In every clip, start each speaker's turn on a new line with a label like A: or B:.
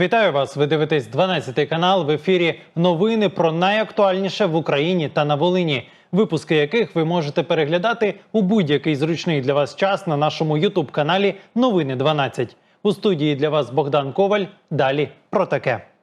A: Вітаю вас! Ви дивитесь 12 канал в ефірі. Новини про найактуальніше в Україні та на Волині. Випуски яких ви можете переглядати у будь-який зручний для вас час на нашому Ютуб каналі Новини 12. У студії для вас Богдан Коваль. Далі про таке.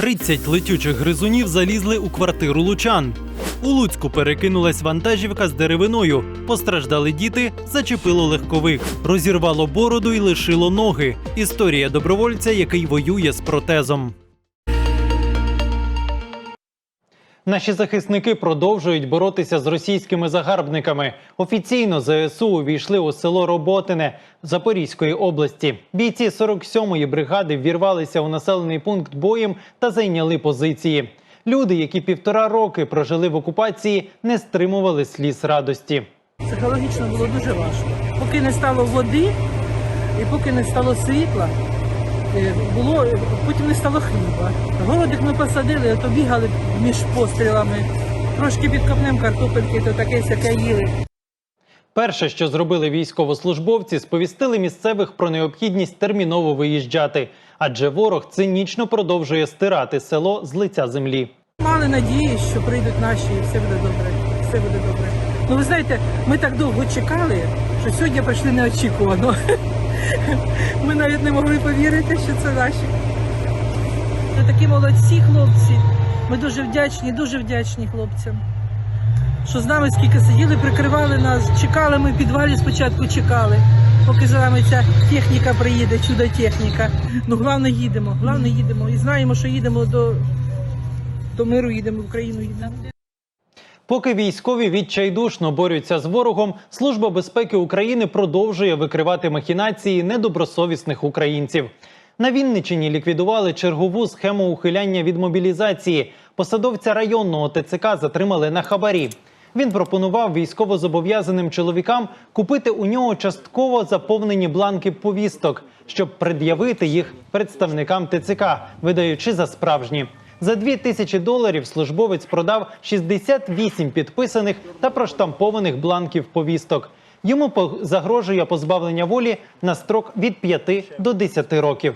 A: 30 летючих гризунів залізли у квартиру лучан. У Луцьку перекинулась вантажівка з деревиною. Постраждали діти, зачепило легковик, розірвало бороду і лишило ноги. Історія добровольця, який воює з протезом. Наші захисники продовжують боротися з російськими загарбниками. Офіційно ЗСУ увійшли у село Роботине Запорізької області. Бійці 47-ї бригади ввірвалися у населений пункт боєм та зайняли позиції. Люди, які півтора роки прожили в окупації, не стримували сліз радості.
B: Психологічно було дуже важко. Поки не стало води і поки не стало світла, було, потім не стало хліба. Голодик ми посадили, то бігали між пострілами. Трошки під копнем картопельки, то таке сяке їли.
A: Перше, що зробили військовослужбовці, сповістили місцевих про необхідність терміново виїжджати, адже ворог цинічно продовжує стирати село з лиця землі.
B: Мали надії, що прийдуть наші, і все буде добре. Все буде добре. Ну ви знаєте, ми так довго чекали, що сьогодні прийшли неочікувано. Ми навіть не могли повірити, що це наші. Це такі молодці хлопці. Ми дуже вдячні, дуже вдячні хлопцям. Що з нами скільки сиділи, прикривали нас, чекали ми в підвалі спочатку чекали, поки за нами ця техніка приїде, чудо техніка. Ну, головне їдемо, головне їдемо. І знаємо, що їдемо до, до миру, їдемо в Україну їдемо.
A: Поки військові відчайдушно борються з ворогом, Служба безпеки України продовжує викривати махінації недобросовісних українців. На Вінничині ліквідували чергову схему ухиляння від мобілізації. Посадовця районного ТЦК затримали на хабарі. Він пропонував військовозобов'язаним чоловікам купити у нього частково заповнені бланки повісток, щоб пред'явити їх представникам ТЦК, видаючи за справжні. За 2 тисячі доларів службовець продав 68 підписаних та проштампованих бланків повісток. Йому загрожує позбавлення волі на строк від 5 до 10 років.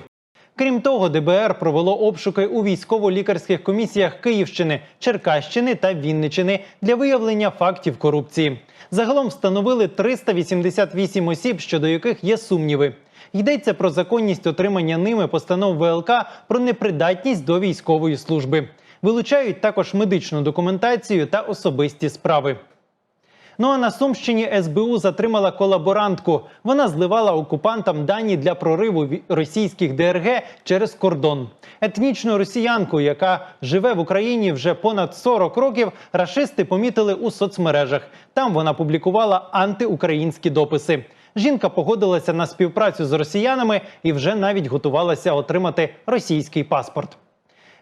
A: Крім того, ДБР провело обшуки у військово-лікарських комісіях Київщини, Черкащини та Вінничини для виявлення фактів корупції. Загалом встановили 388 осіб, щодо яких є сумніви. Йдеться про законність отримання ними постанов ВЛК про непридатність до військової служби. Вилучають також медичну документацію та особисті справи. Ну а на Сумщині СБУ затримала колаборантку. Вона зливала окупантам дані для прориву російських ДРГ через кордон. Етнічну росіянку, яка живе в Україні вже понад 40 років, рашисти помітили у соцмережах. Там вона публікувала антиукраїнські дописи. Жінка погодилася на співпрацю з росіянами і вже навіть готувалася отримати російський паспорт.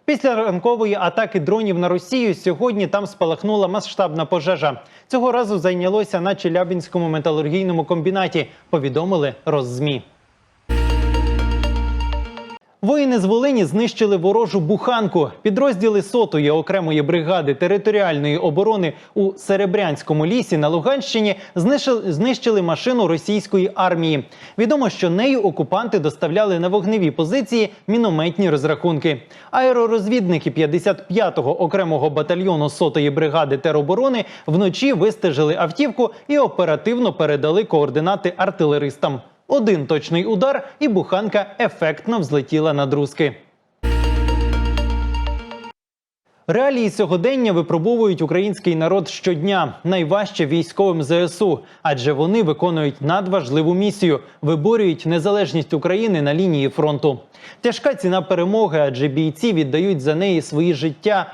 A: Після ранкової атаки дронів на Росію сьогодні там спалахнула масштабна пожежа. Цього разу зайнялося на Челябінському металургійному комбінаті. Повідомили Роззмі. Воїни з Волині знищили ворожу буханку. Підрозділи сотої окремої бригади територіальної оборони у Серебрянському лісі на Луганщині знищили, машину російської армії. Відомо, що нею окупанти доставляли на вогневі позиції мінометні розрахунки. Аеророзвідники 55-го окремого батальйону сотої бригади тероборони вночі вистежили автівку і оперативно передали координати артилеристам. Один точний удар, і буханка ефектно взлетіла на друзки. Реалії сьогодення випробовують український народ щодня. Найважче військовим ЗСУ, адже вони виконують надважливу місію, виборюють незалежність України на лінії фронту. Тяжка ціна перемоги, адже бійці віддають за неї свої життя.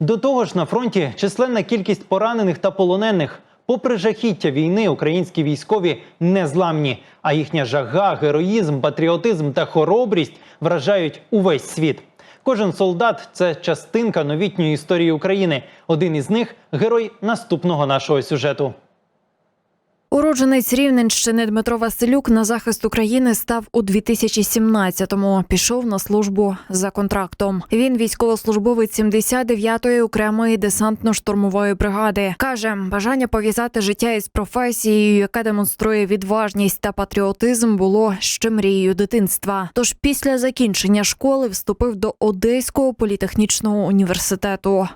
A: До того ж, на фронті численна кількість поранених та полонених. Попри жахіття війни, українські військові незламні, а їхня жага, героїзм, патріотизм та хоробрість вражають увесь світ. Кожен солдат це частинка новітньої історії України. Один із них герой наступного нашого сюжету.
C: Уродженець Рівненщини Дмитро Василюк на захист України став у 2017-му. Пішов на службу за контрактом. Він військовослужбовець 79-ї окремої десантно-штурмової бригади. каже, бажання пов'язати життя із професією, яка демонструє відважність та патріотизм, було ще мрією дитинства. Тож після закінчення школи вступив до Одеського політехнічного університету.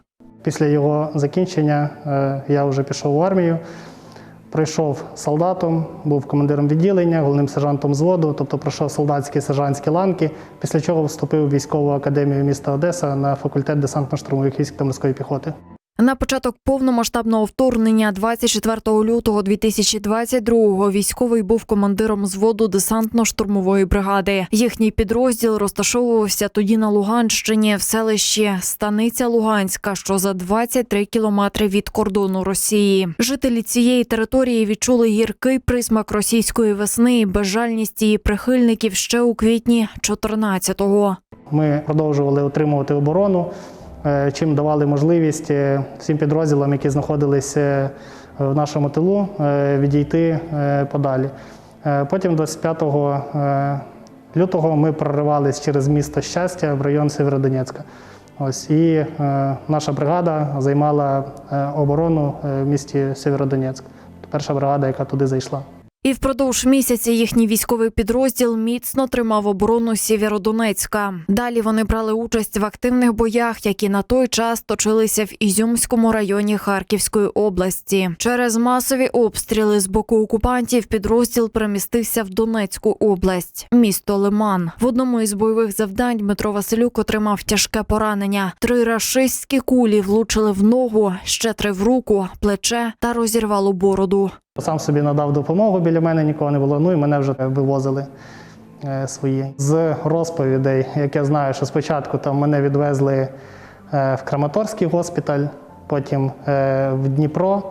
D: Після його закінчення е, я вже пішов в армію. Пройшов солдатом, був командиром відділення, головним сержантом взводу, тобто пройшов солдатські сержантські ланки, після чого вступив в військову академію міста Одеса на факультет десантно-штурмових військ та морської піхоти.
C: На початок повномасштабного вторгнення 24 лютого 2022-го військовий був командиром зводу десантно-штурмової бригади. Їхній підрозділ розташовувався тоді на Луганщині в селищі Станиця Луганська, що за 23 кілометри від кордону Росії. Жителі цієї території відчули гіркий присмак російської весни і безжальність її прихильників ще у квітні 14-го.
D: Ми продовжували отримувати оборону, чим давали можливість е, всім підрозділам, які знаходилися е, в нашому тилу, е, відійти е, подалі. Е, Потім 25 е, лютого ми проривались через місто щастя в район Сєвєродонецька. Ось і е, наша бригада займала е, оборону е, в місті Сєвєродонецьк. Перша бригада, яка туди зайшла.
C: І впродовж місяця їхній військовий підрозділ міцно тримав оборону Сєвєродонецька. Далі вони брали участь в активних боях, які на той час точилися в Ізюмському районі Харківської області. Через масові обстріли з боку окупантів підрозділ перемістився в Донецьку область, місто Лиман. В одному із бойових завдань Дмитро Василюк отримав тяжке поранення. Три рашистські кулі влучили в ногу, ще три в руку, плече та розірвало бороду.
D: Сам собі надав допомогу, біля мене нікого не було. Ну і мене вже вивозили е, свої. З розповідей, як я знаю, що спочатку там мене відвезли е, в Краматорський госпіталь, потім е, в Дніпро.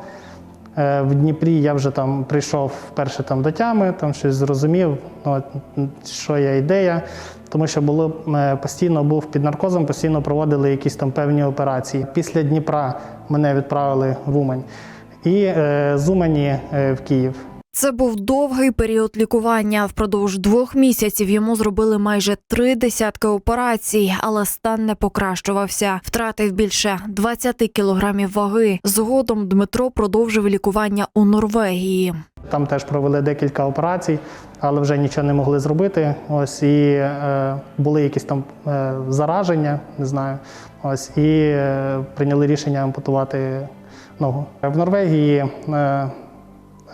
D: Е, В Дніпрі я вже там прийшов вперше там до тями, там щось зрозумів, ну, що є ідея. Тому що було е, постійно був під наркозом, постійно проводили якісь там певні операції. Після Дніпра мене відправили в Умань і е, з Умані е, в Київ.
C: Це був довгий період лікування. Впродовж двох місяців йому зробили майже три десятки операцій, але стан не покращувався. Втратив більше 20 кілограмів ваги. Згодом Дмитро продовжив лікування у Норвегії.
D: Там теж провели декілька операцій, але вже нічого не могли зробити. Ось і е, були якісь там е, зараження, не знаю. Ось і е, прийняли рішення ампутувати ногу. В Норвегії е,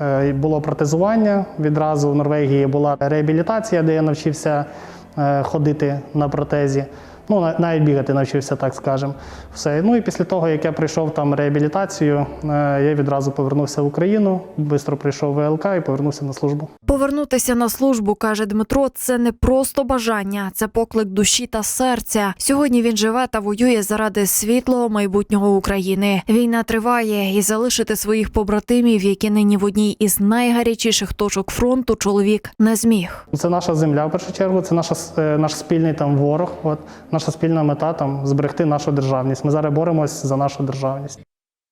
D: е, було протезування. Відразу в Норвегії була реабілітація, де я навчився е, ходити на протезі. Ну, навіть бігати навчився, так скажемо. Все. Ну і після того, як я прийшов там реабілітацію, я відразу повернувся в Україну, швидко прийшов в ВЛК і повернувся на службу.
C: Повернутися на службу, каже Дмитро, це не просто бажання, це поклик душі та серця. Сьогодні він живе та воює заради світлого майбутнього України. Війна триває, і залишити своїх побратимів, які нині в одній із найгарячіших точок фронту, чоловік не зміг.
D: Це наша земля в першу чергу, це наша, е, наш спільний там ворог. От наша спільна мета там зберегти нашу державність. Ми зараз боремось за нашу державність.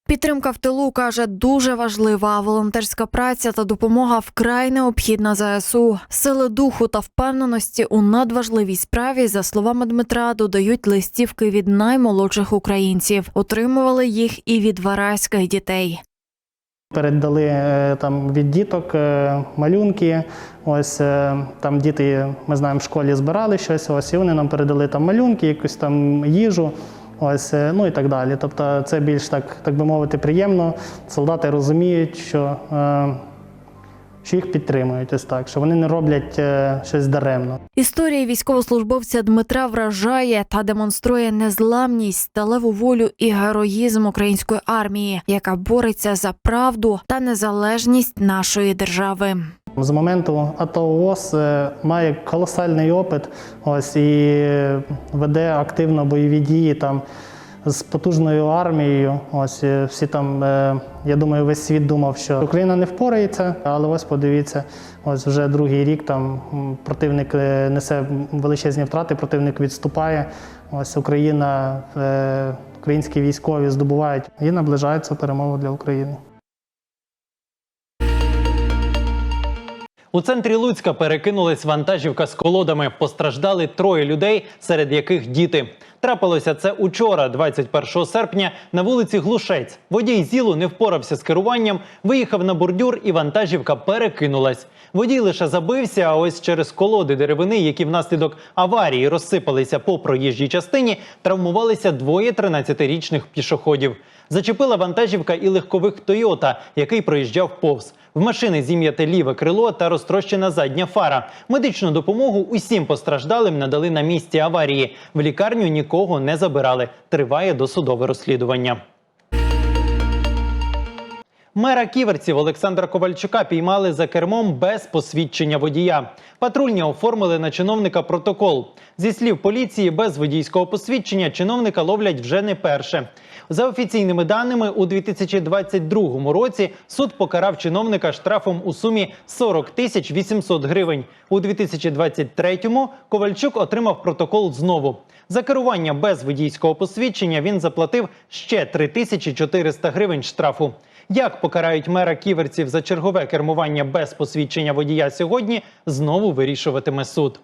C: Підтримка в тилу каже дуже важлива. Волонтерська праця та допомога вкрай необхідна ЗСУ. Сили духу та впевненості у надважливій справі, за словами Дмитра, додають листівки від наймолодших українців. Отримували їх і від вараських дітей.
D: Передали е, там від діток е, малюнки. Ось е, там діти, ми знаємо, в школі збирали щось. Ось і вони нам передали там малюнки, якусь там їжу. Ось, е, ну і так далі. Тобто, це більш так, так би мовити, приємно. Солдати розуміють, що, е, що їх підтримують, ось так, що вони не роблять е, щось даремно.
C: Історія військовослужбовця Дмитра вражає та демонструє незламність, сталеву волю і героїзм української армії, яка бореться за правду та незалежність нашої держави.
D: З моменту АТО ООС е, має колосальний опит, ось і веде активно бойові дії там з потужною армією. Ось е, всі там, е, я думаю, весь світ думав, що Україна не впорається, але ось подивіться, ось вже другий рік там противник е, несе величезні втрати, противник відступає. Ось Україна, українські військові здобувають і наближається перемога для України.
A: У центрі Луцька перекинулась вантажівка з колодами. Постраждали троє людей, серед яких діти. Трапилося це учора, 21 серпня, на вулиці Глушець. Водій зілу не впорався з керуванням, виїхав на бордюр, і вантажівка перекинулась. Водій лише забився. А ось через колоди деревини, які внаслідок аварії розсипалися по проїжджій частині, травмувалися двоє 13-річних пішоходів. Зачепила вантажівка і легкових Тойота, який проїжджав повз. В машини зім'яте ліве крило та розтрощена задня фара. Медичну допомогу усім постраждалим надали на місці аварії. В лікарню нікого не забирали. Триває досудове розслідування. Мера ківерців Олександра Ковальчука піймали за кермом без посвідчення водія. Патрульні оформили на чиновника протокол. Зі слів поліції, без водійського посвідчення чиновника ловлять вже не перше. За офіційними даними, у 2022 році суд покарав чиновника штрафом у сумі 40 тисяч 800 гривень. У 2023-му Ковальчук отримав протокол знову. За керування без водійського посвідчення він заплатив ще 3400 гривень штрафу. Як покарають мера ківерців за чергове кермування без посвідчення водія сьогодні, знову вирішуватиме суд.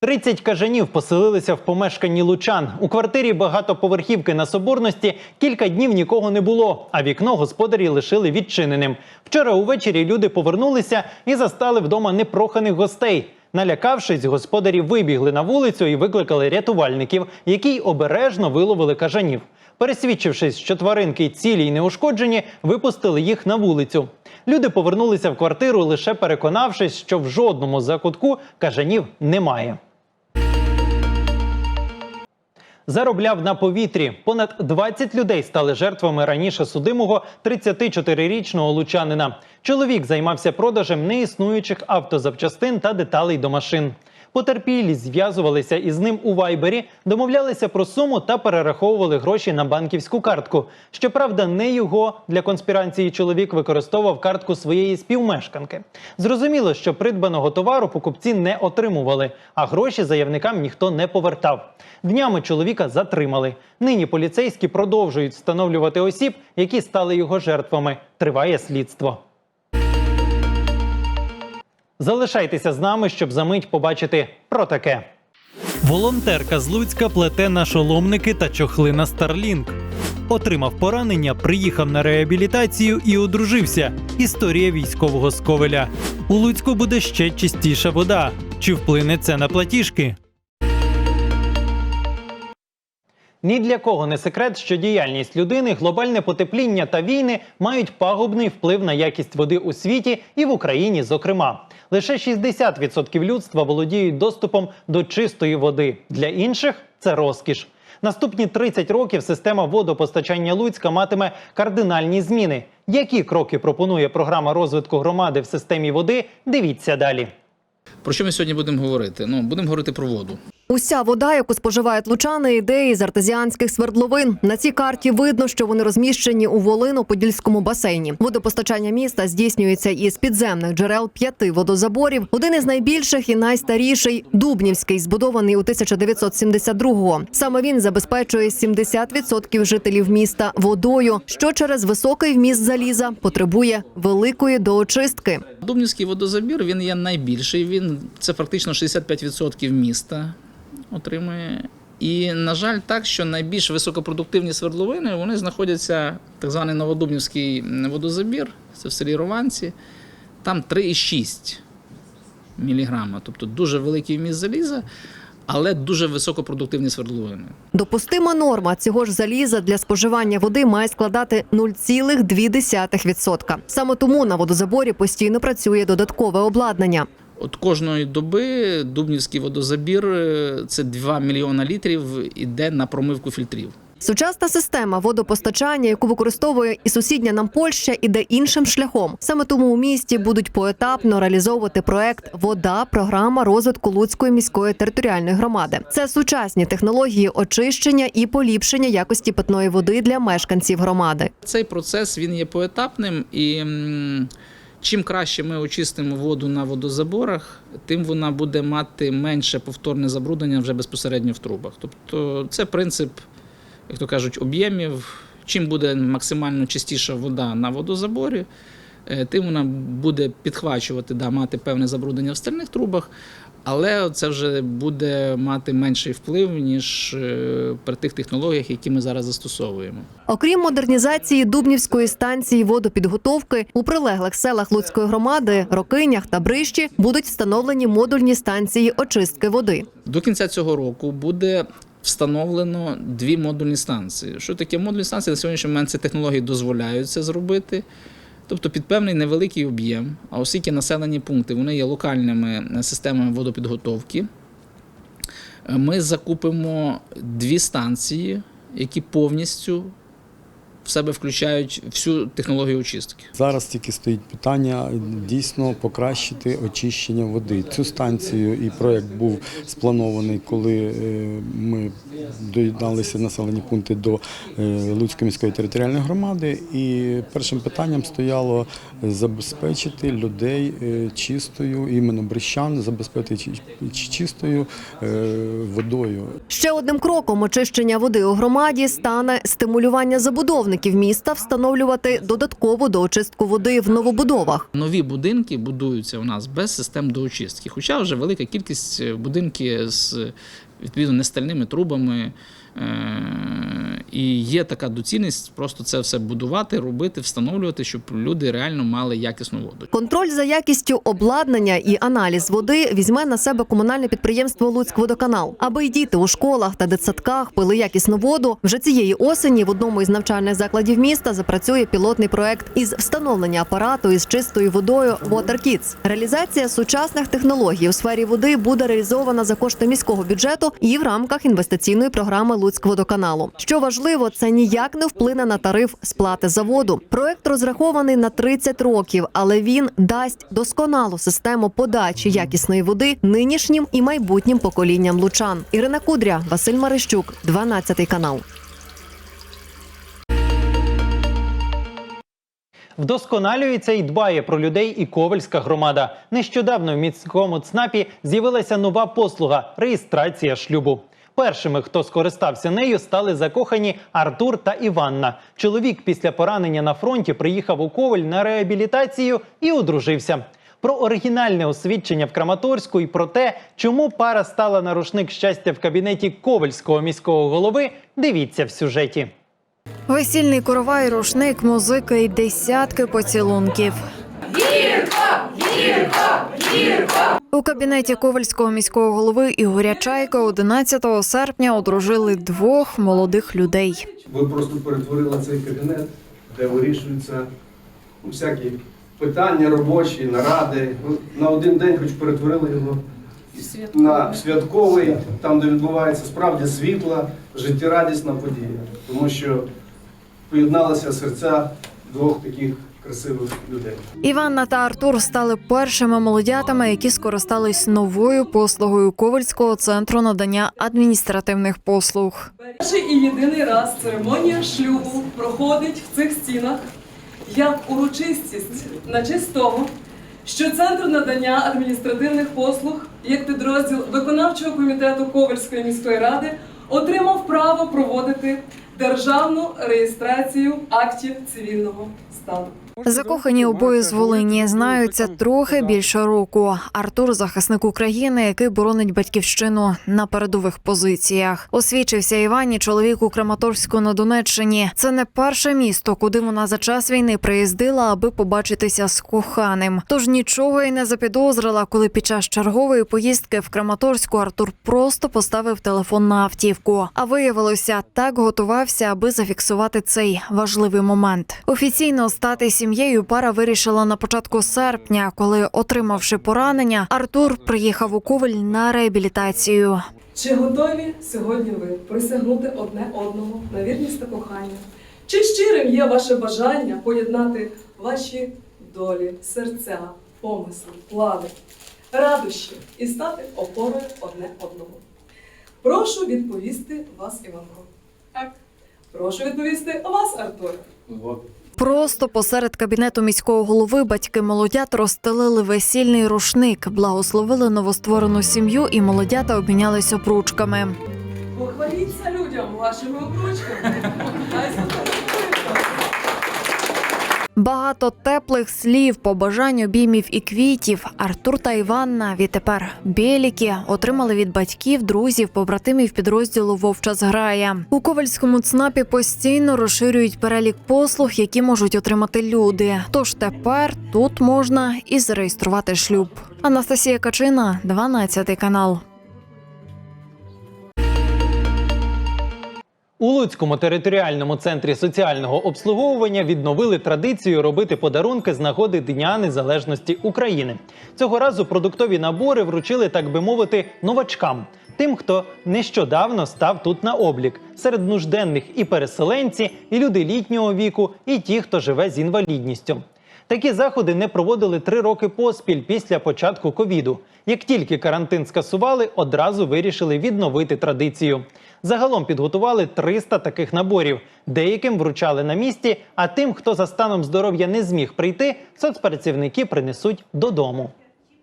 A: 30 кажанів поселилися в помешканні лучан. У квартирі багатоповерхівки на соборності кілька днів нікого не було, а вікно господарі лишили відчиненим. Вчора увечері люди повернулися і застали вдома непроханих гостей. Налякавшись, господарі вибігли на вулицю і викликали рятувальників, які обережно виловили кажанів. Пересвідчившись, що тваринки цілі й неушкоджені, випустили їх на вулицю. Люди повернулися в квартиру, лише переконавшись, що в жодному закутку кажанів немає. Заробляв на повітрі. Понад 20 людей стали жертвами раніше судимого 34-річного лучанина. Чоловік займався продажем неіснуючих автозапчастин та деталей до машин. Потерпілі зв'язувалися із ним у вайбері, домовлялися про суму та перераховували гроші на банківську картку. Щоправда, не його для конспірації чоловік використовував картку своєї співмешканки. Зрозуміло, що придбаного товару покупці не отримували, а гроші заявникам ніхто не повертав. Днями чоловіка затримали. Нині поліцейські продовжують встановлювати осіб, які стали його жертвами. Триває слідство. Залишайтеся з нами, щоб за мить побачити про таке. Волонтерка з Луцька плете нашоломники та чохли на Starlink. Отримав поранення, приїхав на реабілітацію і одружився. Історія військового з Ковеля. У Луцьку буде ще чистіша вода. Чи вплине це на платіжки? Ні для кого не секрет, що діяльність людини, глобальне потепління та війни мають пагубний вплив на якість води у світі і в Україні, зокрема. Лише 60% людства володіють доступом до чистої води. Для інших це розкіш. Наступні 30 років система водопостачання Луцька матиме кардинальні зміни. Які кроки пропонує програма розвитку громади в системі води? Дивіться далі.
E: Про що ми сьогодні будемо говорити? Ну, будемо говорити про воду.
F: Уся вода, яку споживають лучани, йде із артезіанських свердловин. На цій карті видно, що вони розміщені у Волино-Подільському басейні. Водопостачання міста здійснюється із підземних джерел п'яти водозаборів. Один із найбільших і найстаріший Дубнівський, збудований у 1972-го. Саме він забезпечує 70% жителів міста водою, що через високий вміст заліза потребує великої доочистки.
E: Дубнівський водозабір він є найбільший. Він це практично 65% міста отримує. І, на жаль, так, що найбільш високопродуктивні свердловини вони знаходяться так званий Новодубнівський водозабір, це в селі Рованці. Там 3,6 міліграма, тобто дуже великий вміст заліза, але дуже високопродуктивні свердловини.
F: Допустима норма цього ж заліза для споживання води має складати 0,2%. Саме тому на водозаборі постійно працює додаткове обладнання.
E: От кожної доби Дубнівський водозабір е, це 2 мільйона літрів іде на промивку фільтрів.
F: Сучасна система водопостачання, яку використовує і сусідня нам Польща, іде іншим шляхом. Саме тому у місті будуть поетапно реалізовувати проект Вода програма розвитку Луцької міської територіальної громади. Це сучасні технології очищення і поліпшення якості питної води для мешканців громади.
E: Цей процес він є поетапним, і чим краще ми очистимо воду на водозаборах, тим вона буде мати менше повторне забруднення вже безпосередньо в трубах. Тобто це принцип, як то кажуть, об'ємів. Чим буде максимально чистіша вода на водозаборі, е, тим вона буде підхвачувати, да, мати певне забруднення в стальних трубах, але це вже буде мати менший вплив, ніж е, при тих технологіях, які ми зараз застосовуємо.
F: Окрім модернізації Дубнівської станції водопідготовки, у прилеглих селах Луцької громади, Рокинях та Брищі будуть встановлені модульні станції очистки води.
E: До кінця цього року буде встановлено дві модульні станції. Що таке модульні станції? На сьогоднішній момент ці технології дозволяють це зробити. Тобто під певний невеликий об'єм, а оскільки населені пункти вони є локальними е, системами водопідготовки, е, ми закупимо дві станції, які повністю в себе включають всю технологію очистки.
G: Зараз тільки стоїть питання дійсно покращити очищення води. Цю станцію і проект був спланований, коли е, ми доєдналися населені пункти до е, Луцької міської територіальної громади. І першим питанням стояло забезпечити людей е, чистою, іменно брещан, забезпечити чи- чи- чистою водою.
F: Ще одним кроком очищення води у громаді стане стимулювання забудовників міста встановлювати додаткову доочистку води в новобудовах.
E: Нові будинки будуються у нас без систем доочистки. Хоча вже велика кількість будинків з відповідно нестальними трубами. Е, І є така доцільність просто це все будувати, робити, встановлювати, щоб люди реально мали якісну воду.
F: Контроль за якістю обладнання і аналіз води візьме на себе комунальне підприємство Луцькводоканал. Аби й діти у школах та дитсадках пили якісну воду. Вже цієї осені в одному із навчальних закладів міста запрацює пілотний проект із встановлення апарату із чистою водою WaterKids. Реалізація сучасних технологій у сфері води буде реалізована за кошти міського бюджету і в рамках інвестиційної програми Луцькводоканалу. Що важливо, це ніяк не вплине на тариф сплати за воду. Проект розрахований на 30 років, але він дасть досконалу систему подачі якісної води нинішнім і майбутнім поколінням лучан. Ірина Кудря, Василь Марищук, 12 канал.
A: Вдосконалюється і дбає про людей і Ковальська громада. Нещодавно в міському ЦНАПі з'явилася нова послуга реєстрація шлюбу. Першими, хто скористався нею, стали закохані Артур та Іванна. Чоловік після поранення на фронті приїхав у Коваль на реабілітацію і одружився. Про оригінальне освідчення в Краматорську і про те, чому пара стала на рушник щастя в кабінеті Ковальського міського голови. Дивіться в сюжеті.
C: Весільний коровай, рушник, музика і десятки поцілунків. У кабінеті Ковальського міського голови Ігоря Чайка 11 серпня одружили двох молодих людей.
H: Ви просто перетворили цей кабінет, де вирішуються всякі питання робочі, наради. На один день хоч перетворили його на святковий, там, де відбувається справді світла, життєрадісна подія. Тому що поєдналися серця двох таких красивих людей.
C: Іванна та Артур стали першими молодятами, які скористались новою послугою Ковальського центру надання адміністративних послуг.
I: Перший і єдиний раз церемонія шлюбу проходить в цих стінах як урочистість на честь того, що Центр надання адміністративних послуг як підрозділ виконавчого комітету Ковальської міської ради отримав право проводити державну реєстрацію актів цивільного стану.
C: Закохані обоє з Волині знаються трохи більше року. Артур захисник України, який боронить батьківщину на передових позиціях. Освічився Івані чоловік у Краматорську на Донеччині. Це не перше місто, куди вона за час війни приїздила, аби побачитися з коханим. Тож нічого й не запідозрила, коли під час чергової поїздки в Краматорську Артур просто поставив телефон на автівку. А виявилося, так готувався, аби зафіксувати цей важливий момент. Офіційно стати сім'єю пара вирішила на початку серпня, коли, отримавши поранення, Артур приїхав у Коваль на реабілітацію.
I: Чи готові сьогодні ви присягнути одне одному на вірність та кохання? Чи щирим є ваше бажання поєднати ваші долі, серця, помисли, плани, радощі і стати опорою одне одному? Прошу відповісти вас, Іванко. Прошу відповісти вас, Артур.
C: Просто посеред кабінету міського голови батьки молодят розстелили весільний рушник, благословили новостворену сім'ю, і молодята обмінялися обручками.
I: Похваліться людям вашими обручками.
C: Багато теплих слів, побажань, обіймів і квітів. Артур та Іванна відтепер біліки отримали від батьків, друзів, побратимів підрозділу Вовча зграя. У ковальському ЦНАПі постійно розширюють перелік послуг, які можуть отримати люди. Тож тепер тут можна і зареєструвати шлюб. Анастасія Качина, 12 канал.
A: У Луцькому територіальному центрі соціального обслуговування відновили традицію робити подарунки з нагоди Дня Незалежності України. Цього разу продуктові набори вручили, так би мовити, новачкам. Тим, хто нещодавно став тут на облік, серед нужденних і переселенці, і люди літнього віку, і ті, хто живе з інвалідністю. Такі заходи не проводили три роки поспіль після початку ковіду. Як тільки карантин скасували, одразу вирішили відновити традицію. Загалом підготували 300 таких наборів. Деяким вручали на місці, а тим, хто за станом здоров'я не зміг прийти, соцпрацівники принесуть додому.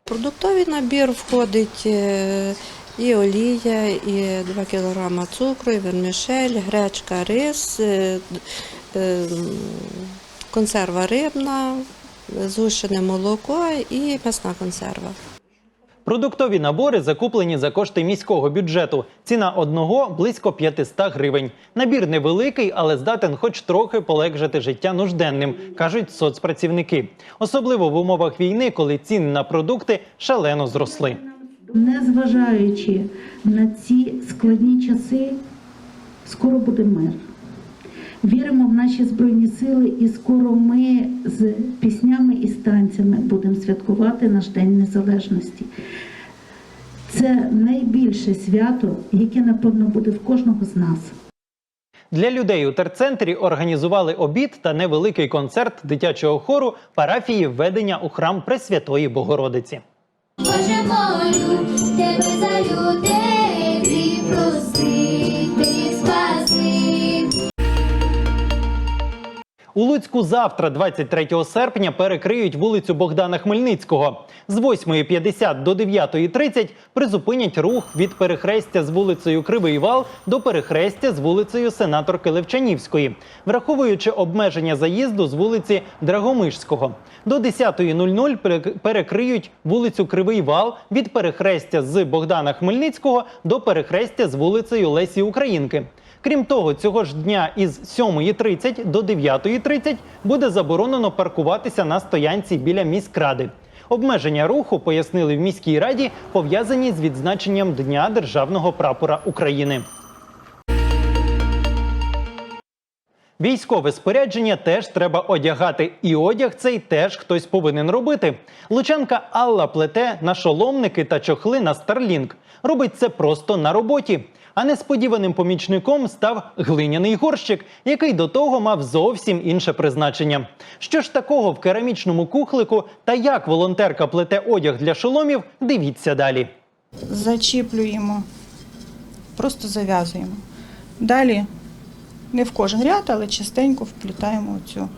J: Продуктовий набір входить е, і олія, і 2 кг цукру, і вермішель, гречка, рис, е, е, консерва рибна, згущене молоко і м'ясна консерва.
A: Продуктові набори закуплені за кошти міського бюджету. Ціна одного близько 500 гривень. Набір невеликий, але здатен хоч трохи полегшити життя нужденним, кажуть соцпрацівники. Особливо в умовах війни, коли ціни на продукти шалено зросли.
K: Незважаючи на ці складні часи, скоро буде мир. Віримо в наші збройні сили, і скоро ми з піснями і станцями будемо святкувати наш День Незалежності. Це найбільше свято, яке, напевно, буде в кожного з нас.
A: Для людей у терцентрі організували обід та невеликий концерт дитячого хору парафії введення у храм Пресвятої Богородиці.
L: Боже молю, тебе за
A: У Луцьку завтра, 23 серпня, перекриють вулицю Богдана Хмельницького. З 8.50 до 9.30 призупинять рух від перехрестя з вулицею Кривий Вал до перехрестя з вулицею Сенаторки Левчанівської, враховуючи обмеження заїзду з вулиці Драгомишського. До 10.00 перек- перекриють вулицю Кривий Вал від перехрестя з Богдана Хмельницького до перехрестя з вулицею Лесі Українки. Крім того, цього ж дня із 7.30 до 9.30 буде заборонено паркуватися на стоянці біля міськради. Обмеження руху пояснили в міській раді, пов'язані з відзначенням Дня державного прапора України. Військове спорядження теж треба одягати, і одяг цей теж хтось повинен робити. Лучанка Алла плете нашоломники та чохли на Starlink. Робить це просто на роботі. А несподіваним помічником став глиняний горщик, який до того мав зовсім інше призначення. Що ж такого в керамічному кухлику та як волонтерка плете одяг для шоломів, дивіться далі.
M: зачіплюємо, просто зав'язуємо. Далі не в кожен ряд, але частенько вплітаємо цю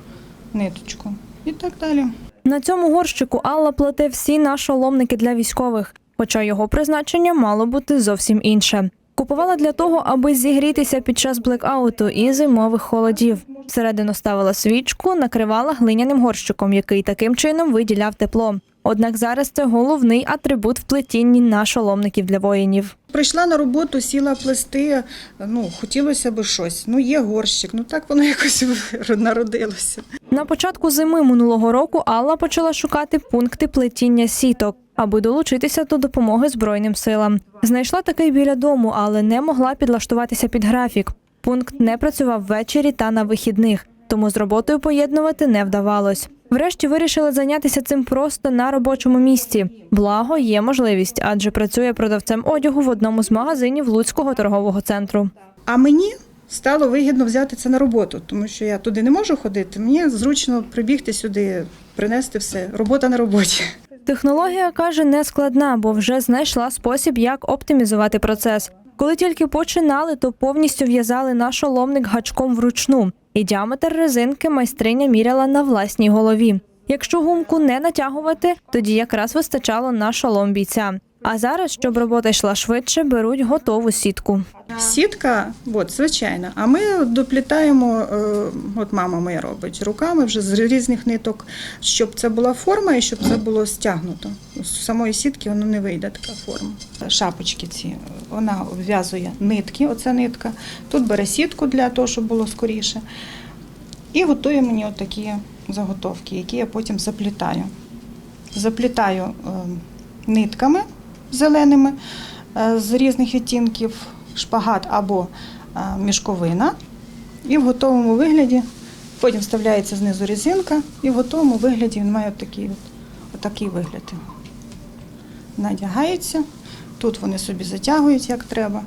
M: ниточку. І так далі.
N: На цьому горщику Алла плете всі нашоломники для військових, хоча його призначення мало бути зовсім інше. Купувала для того, аби зігрітися під час блекауту і зимових холодів. Всередину ставила свічку, накривала глиняним горщиком, який таким чином виділяв тепло. Однак зараз це головний атрибут в плетінні нашоломників для воїнів.
M: Прийшла на роботу, сіла плести. Ну, хотілося б щось. Ну, є горщик. Ну так воно якось народилося.
N: На початку зими минулого року Алла почала шукати пункти плетіння сіток, аби долучитися до допомоги Збройним силам. Знайшла такий біля дому, але не могла підлаштуватися під графік. Пункт не працював ввечері та на вихідних, тому з роботою поєднувати не вдавалось. Врешті вирішила зайнятися цим просто на робочому місці. Благо є можливість, адже працює продавцем одягу в одному з магазинів Луцького торгового центру.
M: А мені стало вигідно взяти це на роботу, тому що я туди не можу ходити. Мені зручно прибігти сюди, принести все. Робота на роботі.
N: Технологія каже не складна, бо вже знайшла спосіб, як оптимізувати процес. Коли тільки починали, то повністю в'язали наш оломник гачком вручну, і діаметр резинки майстриня міряла на власній голові. Якщо гумку не натягувати, тоді якраз вистачало на шолом бійця. А зараз, щоб робота йшла швидше, беруть готову сітку.
M: Сітка, от, звичайно. А ми доплітаємо, е, от мама моя робить руками вже з різних ниток, щоб це була форма і щоб це було стягнуто. З самої сітки воно не вийде така форма. Шапочки ці вона обв'язує нитки, оця нитка. Тут бере сітку для того, щоб було скоріше. І готує мені отакі заготовки, які я потім заплітаю. Заплітаю е, нитками зеленими е, з різних відтінків, шпагат або е, мішковина. І в готовому вигляді потім вставляється знизу резинка, і в готовому вигляді він має отакий, отакий вигляд. Надягається, тут вони собі затягують як треба.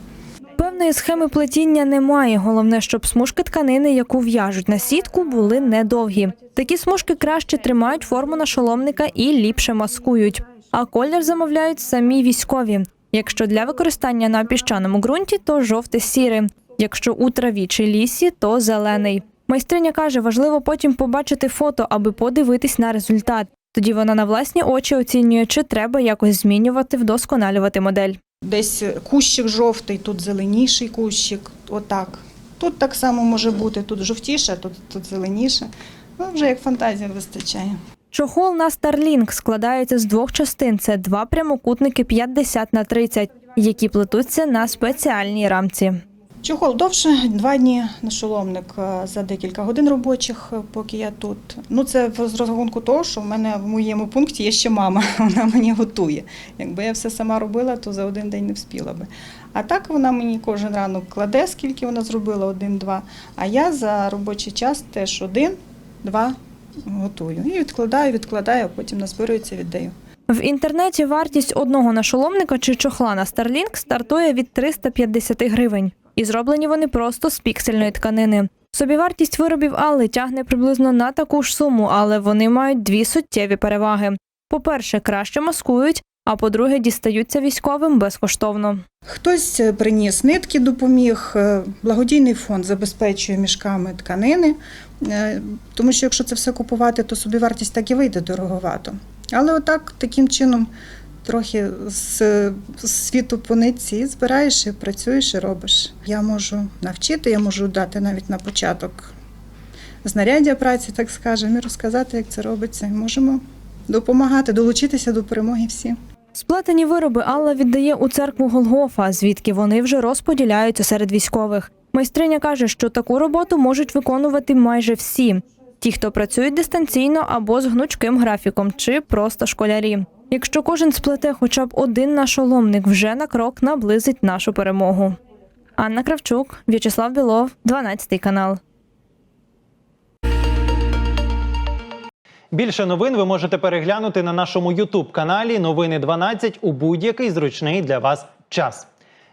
N: Певної схеми плетіння немає. Головне, щоб смужки тканини, яку в'яжуть на сітку, були недовгі. Такі смужки краще тримають форму нашоломника і ліпше маскують. А колір замовляють самі військові. Якщо для використання на піщаному ґрунті, то жовте-сірий. Якщо у траві чи лісі, то зелений. Майстриня каже, важливо потім побачити фото, аби подивитись на результат. Тоді вона на власні очі оцінює, чи треба якось змінювати, вдосконалювати модель.
M: Десь кущик жовтий, тут зеленіший кущик, отак. Тут так само може бути, тут жовтіше, тут, тут зеленіше. Ну, вже як фантазія вистачає.
N: Чохол на Starlink складається з двох частин. Це два прямокутники 50 на 30, які плетуться на спеціальній рамці.
M: Чохол довше, два дні на шоломник е, за декілька годин робочих, е, поки я тут. Ну це з розрахунку того, що в мене в моєму пункті є ще мама, вона мені готує. Якби я все сама робила, то за один день не вспіла би. А так вона мені кожен ранок кладе, скільки вона зробила, один-два. А я за робочий час теж один-два готую. І відкладаю, відкладаю, а потім назбирується, віддаю.
N: В інтернеті вартість одного нашоломника чи чохла на Starlink стартує від 350 гривень. І зроблені вони просто з піксельної тканини. Собівартість виробів Алли тягне приблизно на таку ж суму, але вони мають дві суттєві переваги. По-перше, краще маскують, а по-друге, дістаються військовим безкоштовно.
M: Хтось е, приніс нитки, допоміг. е, Благодійний фонд забезпечує мішками тканини, е, тому що якщо це все купувати, то собівартість так і вийде дороговато. Але отак, таким чином, трохи з, світу по нитці збираєш і працюєш і робиш. Я можу навчити, я можу дати навіть на початок знаряддя праці, так скажемо, і розказати, як це робиться. Можемо допомагати, долучитися до перемоги всі.
N: Сплетені вироби Алла віддає у церкву Голгофа, звідки вони вже розподіляються серед військових. Майстриня каже, що таку роботу можуть виконувати майже всі: ті, хто працюють дистанційно або з гнучким графіком, чи просто школярі. Якщо кожен сплете хоча б один нашоломник, вже на крок наблизить нашу перемогу. Анна Кравчук, В'ячеслав Білов, 12 канал.
A: Більше новин ви можете переглянути на нашому Ютуб каналі Новини 12 у будь-який зручний для вас час.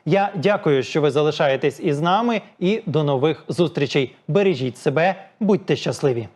A: Я дякую, що ви залишаєтесь із нами, і до нових зустрічей. Бережіть себе, будьте щасливі!